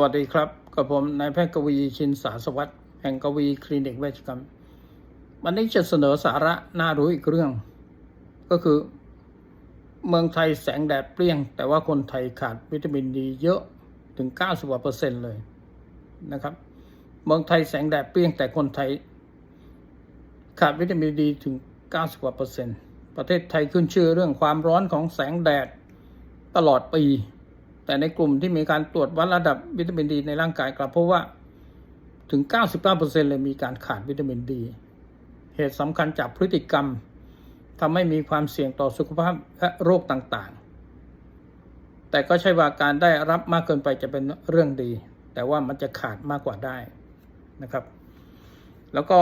สวัสดีครับกับผมนายแพทย์กวีชินสาสวัสดิ์แห่งกวีคลินิกเวชกรรม วันนี้จะเสนอสาระน่ารู้อีกเรื่อง ก็คือ เมืองไทยแสงแดดเปรี้ยง แต่ว่าคนไทยขาดวิตามินดีเยอะถึง 90กว่าเปอร์เซ็นต์เลยนะครับ เมืองไทยแสงแดดเปรี้ยงแต่คนไทย ขาดวิตามินดีถึง 90กว่าเปอร์เซ็นต์ประเทศไทยขึ้นชื่อเรื่องความร้อนของแสงแดดตลอดปี แต่ในกลุ่มที่มีการตรวจวัดระดับวิตามินดีในร่างกายกลับพบว่าถึง 99%เลยมีการขาดวิตามินดี เหตุสำคัญจากพฤติกรรมทำให้มีความเสี่ยงต่อสุขภาพและโรคต่างๆ แต่ก็ใช่ว่าการได้รับมากเกินไปจะเป็นเรื่องดี แต่ว่ามันจะขาดมากกว่าได้นะครับ แล้วก็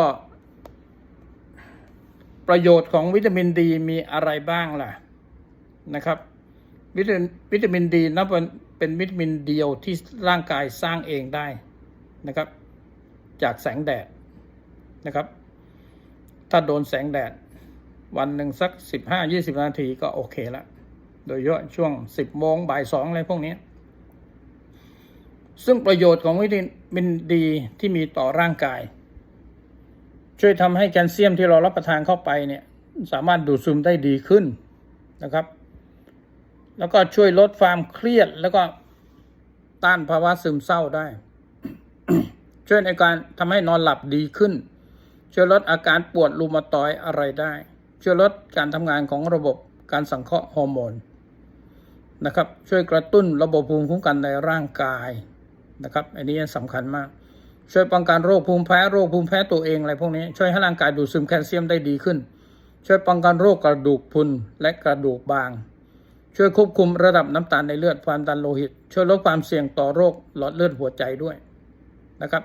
ประโยชน์ของวิตามินดีมีอะไรบ้างล่ะนะครับ วิตามินวิตามินดีนับเป็นเป็นวิตามินเดียวที่ร่างกายสร้างเองได้นะครับ จากแสงแดดนะครับ ถ้าโดนแสงแดด วันหนึ่งสักสิบห้ายี่สิบนาทีก็โอเคละโดยเฉพาะช่วงสิบโมงบ่ายสองอะไรพวกนี้ ซึ่งประโยชน์ของวิตามินดีที่มีต่อร่างกาย ช่วยทำให้แคลเซียมที่เรารับประทานเข้าไปเนี่ย สามารถดูดซึมได้ดีขึ้นนะครับ แล้วก็ช่วยลดความเครียด แล้วก็ต้านภาวะซึมเศร้าได้ ช่วยในการทำให้นอนหลับดีขึ้น ช่วยลดอาการปวดรูมาตอยด์อะไรได้ ช่วยลดการทำงานของระบบการสังเคราะห์ฮอร์โมนนะครับ ช่วยกระตุ้นระบบภูมิคุ้มกันในร่างกายนะครับ อันนี้สำคัญมาก ช่วยป้องกันโรคภูมิแพ้โรคภูมิแพ้ตัวเองอะไรพวกนี้ ช่วยให้ร่างกายดูดซึมแคลเซียมได้ดีขึ้น ช่วยป้องกันโรคกระดูกพุนและกระดูกบาง ช่วยควบคุมระดับน้ำตาลในเลือดความดันโลหิต ช่วยลดความเสี่ยงต่อโรคหลอดเลือดหัวใจด้วยนะครับ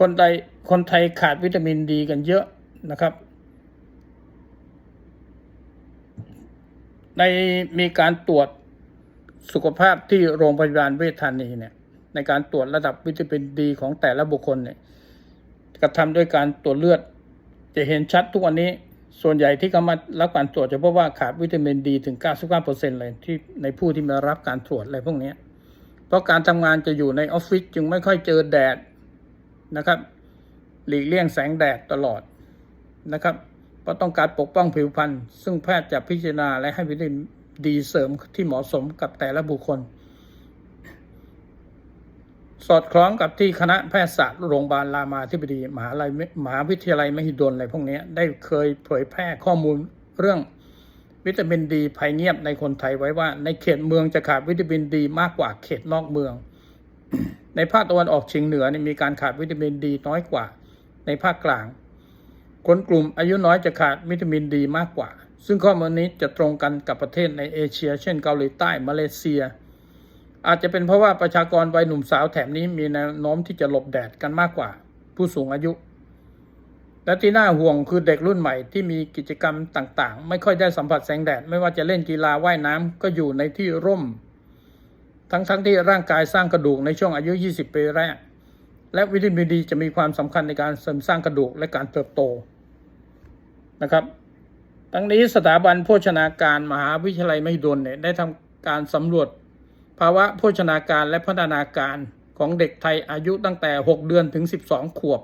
คนไทยคนไทยขาดวิตามินดีกันเยอะนะครับ ในมีการตรวจสุขภาพที่โรงพยาบาลเวชธานีเนี่ยในการตรวจระดับวิตามินดีของแต่ละบุคคลเนี่ยกระทำด้วยการตรวจเลือด จะเห็นชัดทุกวันนี้ ส่วนใหญ่ที่เขามารับการตรวจจะพบว่าขาดวิตามินดีถึง 99%เลยที่ในผู้ที่มารับการตรวจอะไรพวกนี้เพราะการทำงานจะอยู่ในออฟฟิศจึงไม่ค่อยเจอแดดนะครับ หลีกเลี่ยงแสงแดดตลอดนะครับ เพราะต้องการปกป้องผิวพรรณซึ่งแพทย์จะพิจารณาและให้วิตามินดีเสริมที่เหมาะสมกับแต่ละบุคคล สอดคล้องกับที่คณะแพทยศาสตร์โรงพยาบาลรามาธิบดีมหาลัยมหาวิทยาลัยมหิดลอะไรพวกนี้ได้เคยเผยแพร่ข้อมูลเรื่องวิตามินดีภัยเงียบในคนไทยไว้ว่า ในเขตเมืองจะขาดวิตามินดีมากกว่าเขตนอกเมือง ในภาคตะวันออกเฉียงเหนือมีการขาดวิตามินดีน้อยกว่า ในภาคกลาง คนกลุ่มอายุน้อยจะขาดวิตามินดีมากกว่า ซึ่งข้อมูลนี้จะตรงกันกับประเทศในเอเชีย เช่นเกาหลีใต้มาเลเซีย อาจจะเป็นเพราะว่าประชากรวัยหนุ่มสาวแถบนี้มีแนวโน้มที่จะหลบแดดกันมากกว่า ผู้สูงอายุ และที่น่าห่วงคือเด็กรุ่นใหม่ที่มีกิจกรรมต่างๆ ไม่ค่อยได้สัมผัสแสงแดด ไม่ว่าจะเล่นกีฬาว่ายน้ำก็อยู่ในที่ร่ม ทั้งๆทที่ร่างกายสร้างกระดูกในช่วงอายุ 20 ปีแรก และวิตามินดีจะมีความสำคัญในการเสริมสร้างกระดูกและการเติบโตนะครับทั้งนี้สถาบันโภชนาการมหาวิทยาลัยมหิดลเนี่ยได้ทำการสำรวจ ภาวะโภชนาการและพัฒนาการของเด็กไทยอายุตั้งแต่ 6 เดือนถึง 12 ขวบ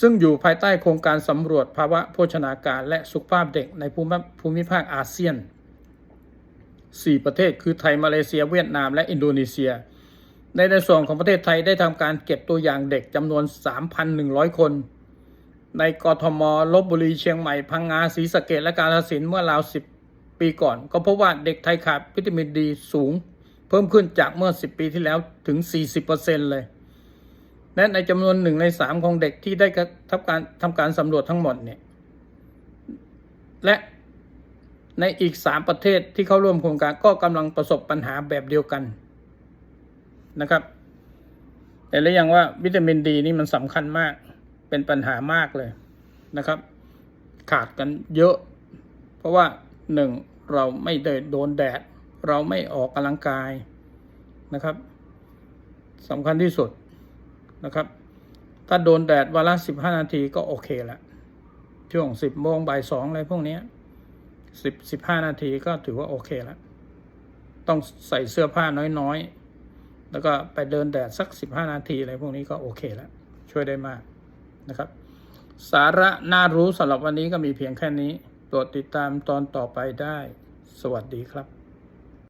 ซึ่งอยู่ภายใต้โครงการสำรวจภาวะโภชนาการและสุขภาพเด็กในภูมิภูมิภาคอาเซียน 4 ประเทศคือไทยมาเลเซียเวียดนาม และอินโดนีเซีย ในในส่วนของประเทศไทยได้ทำการเก็บตัวอย่างเด็กจำนวน 3,100 คน ในกทมลบบุรีเชียงใหม่พังงาศรีสะเกดและกาฬสินธุ์เมื่อราว10 ปีก่อน ก็พบว่าเด็กไทยขาดวิตามินดีสูง เพิ่มขึ้นจากเมื่อ 10 ปีที่แล้วถึง 40%เลยและในจำนวนหนึ่งในสามของเด็กที่ได้ทำการทำการสำรวจทั้งหมดเนี่ยและในอีกสามประเทศที่เข้าร่วมโครงการก็กำลังประสบปัญหาแบบเดียวกันนะครับแต่และอย่างว่าวิตามินดีนี่มันสำคัญมากเป็นปัญหามากเลยนะครับ ขาดกันเยอะ เพราะว่า หนึ่งเราไม่ได้โดนแดด เราไม่ออกกำลังกายนะครับสำคัญที่สุดนะครับ ถ้าโดนแดดวันละสิบห้านาทีก็โอเคละช่วงสิบโมงบ่ายสองอะไรพวกนี้สิบสิบห้านาทีก็ถือว่าโอเคละต้องใส่เสื้อผ้าน้อยๆ แล้วก็ไปเดินแดดสักสิบห้านาทีอะไรพวกนี้ก็โอเคละช่วยได้มากนะครับ สาระน่ารู้สำหรับวันนี้ก็มีเพียงแค่นี้ ดติดตามตอนต่อไปได้ สวัสดีครับ